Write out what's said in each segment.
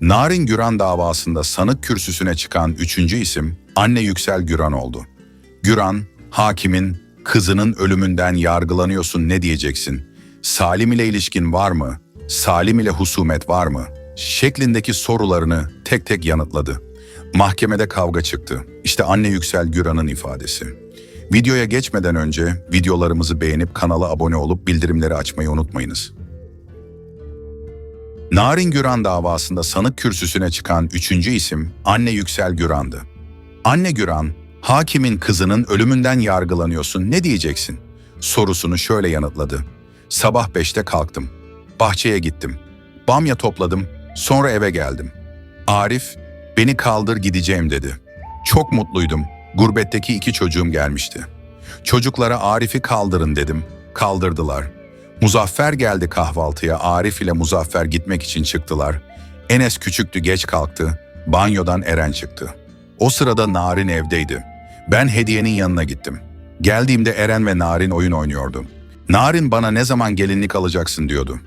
Narin Güran davasında sanık kürsüsüne çıkan üçüncü isim anne Yüksel Güran oldu. Güran, hakimin kızının ölümünden yargılanıyorsun ne diyeceksin? Salim ile ilişkin var mı? Salim ile husumet var mı? Şeklindeki sorularını tek tek yanıtladı. Mahkemede kavga çıktı. İşte anne Yüksel Güran'ın ifadesi. Videoya geçmeden önce videolarımızı beğenip kanala abone olup bildirimleri açmayı unutmayınız. Narin Güran davasında sanık kürsüsüne çıkan üçüncü isim anne Yüksel Güran'dı. Anne Güran, hakimin kızının ölümünden yargılanıyorsun ne diyeceksin? Sorusunu şöyle yanıtladı. Sabah beşte kalktım. Bahçeye gittim. Bamya topladım. Sonra eve geldim. Arif, beni kaldır gideceğim dedi. Çok mutluydum. Gurbetteki iki çocuğum gelmişti. Çocuklara Arif'i kaldırın dedim. Kaldırdılar. Muzaffer geldi kahvaltıya. Arif ile Muzaffer gitmek için çıktılar. Enes küçüktü geç kalktı. Banyodan Eren çıktı. O sırada Narin evdeydi. Ben hediyenin yanına gittim. Geldiğimde Eren ve Narin oyun oynuyordu. Narin bana ne zaman gelinlik alacaksın diyordu.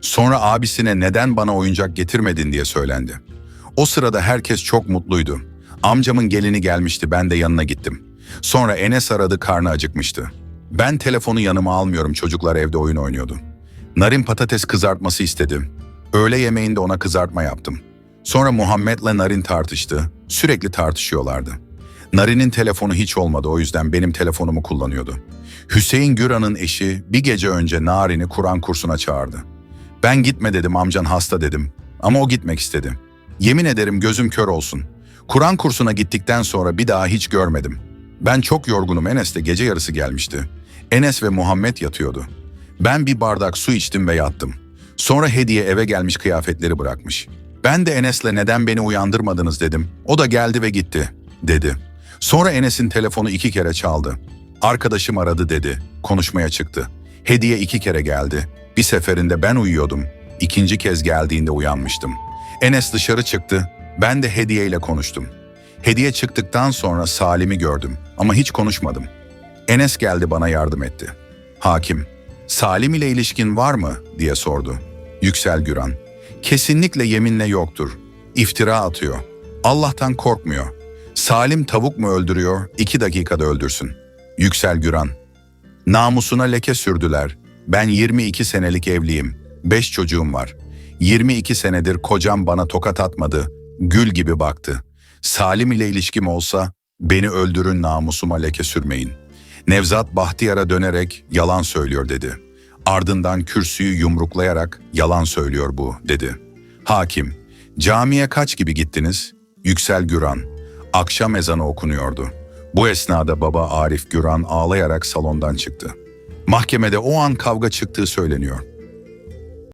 Sonra abisine neden bana oyuncak getirmedin diye söylendi. O sırada herkes çok mutluydu. Amcamın gelini gelmişti ben de yanına gittim. Sonra Enes aradı karnı acıkmıştı. Ben telefonu yanıma almıyorum çocuklar evde oyun oynuyordu. Narin patates kızartması istedi. Öğle yemeğinde ona kızartma yaptım. Sonra Muhammed'le Narin tartıştı. Sürekli tartışıyorlardı. Narin'in telefonu hiç olmadı o yüzden benim telefonumu kullanıyordu. Hüseyin Güran'ın eşi bir gece önce Narin'i Kur'an kursuna çağırdı. Ben gitme dedim amcan hasta dedim. Ama o gitmek istedi. Yemin ederim gözüm kör olsun. Kur'an kursuna gittikten sonra bir daha hiç görmedim. Ben çok yorgunum Enes de gece yarısı gelmişti. Enes ve Muhammed yatıyordu. Ben bir bardak su içtim ve yattım. Sonra hediye eve gelmiş kıyafetleri bırakmış. Ben de Enes'le neden beni uyandırmadınız dedim. O da geldi ve gitti, dedi. Sonra Enes'in telefonu iki kere çaldı. Arkadaşım aradı dedi. Konuşmaya çıktı. Hediye iki kere geldi. Bir seferinde ben uyuyordum. İkinci kez geldiğinde uyanmıştım. Enes dışarı çıktı. Ben de Hediye ile konuştum. Hediye çıktıktan sonra Salim'i gördüm ama hiç konuşmadım. Enes geldi bana yardım etti. Hakim, Salim ile ilişkin var mı diye sordu. Yüksel Güran, kesinlikle yeminle yoktur. İftira atıyor. Allah'tan korkmuyor. Salim tavuk mu öldürüyor, iki dakikada öldürsün. Yüksel Güran, namusuna leke sürdüler. Ben 22 senelik evliyim. 5 çocuğum var. 22 senedir kocam bana tokat atmadı. Gül gibi baktı. Salim ile ilişkim olsa beni öldürün namusuma leke sürmeyin. Nevzat Bahtiyar'a dönerek yalan söylüyor dedi. Ardından kürsüyü yumruklayarak yalan söylüyor bu dedi. Hakim, camiye kaç gibi gittiniz? Yüksel Güran, akşam ezanı okunuyordu. Bu esnada baba Arif Güran ağlayarak salondan çıktı. Mahkemede o an kavga çıktığı söyleniyor.